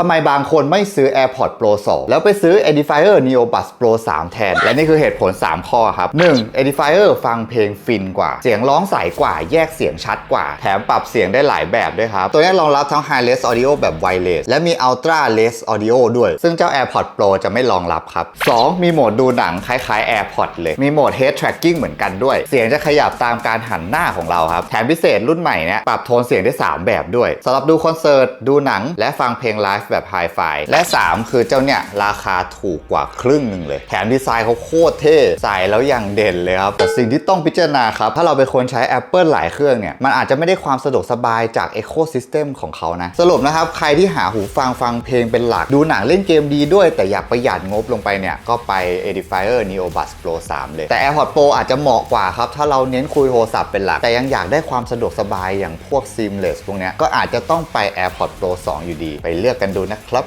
ทำไมบางคนไม่ซื้อ AirPods Pro 2 แล้วไปซื้อ Edifier Neo Buds Pro 3 แทน และนี่คือเหตุผล 3 ข้อครับ 1. Edifier ฟังเพลงฟินกว่า เสียงร้องใสกว่า แยกเสียงชัดกว่า แถมปรับเสียงได้หลายแบบด้วยครับ ตัวนี้รองรับทั้ง High-res Audio แบบ Wireless และมี Ultra-res Audio ด้วย ซึ่งเจ้า AirPods Pro จะไม่รองรับครับ 2. มีโหมดดูหนังคล้ายๆ AirPods เลย มีโหมด Head Tracking เหมือนกันด้วย เสียงจะขยับตามการหันหน้าของเราครับ แถมพิเศษรุ่นใหม่เนี่ยปรับโทนเสียงได้ 3 แบบด้วยสำหรับดูคอนเสิร์ต ดูหนัง และฟังเพลงไลฟ์แบบไฮไฟและ 3 คือเจ้าเนี่ยราคาถูกกว่าครึ่งหนึ่งเลย แถมดีไซน์เขาโคตรเท่ใส่แล้วอย่างเด่นเลยครับ แต่สิ่งที่ต้องพิจารณาครับ ถ้าเราเป็นคนใช้ Apple หลายเครื่องเนี่ย มันอาจจะไม่ได้ความสะดวกสบายจาก Ecosystem ของเขานะ สรุปนะครับ ใครที่หาหูฟังฟังเพลงเป็นหลัก ดูหนังเล่นเกมดีด้วย แต่อยากประหยัดงบลงไปเนี่ย ก็ไป Edifier Neo Buds Pro 3 เลย แต่ AirPods Pro อาจจะเหมาะกว่าครับถ้าเราเน้นคุยโทรศัพท์เป็นหลักแต่ยังอยากได้ความสะดวกสบายอย่างพวก Seamless พวกเนี้ยก็อาจจะต้องไป AirPods Pro 2 อยู่ดี ไปเลือกกันดูนะครับ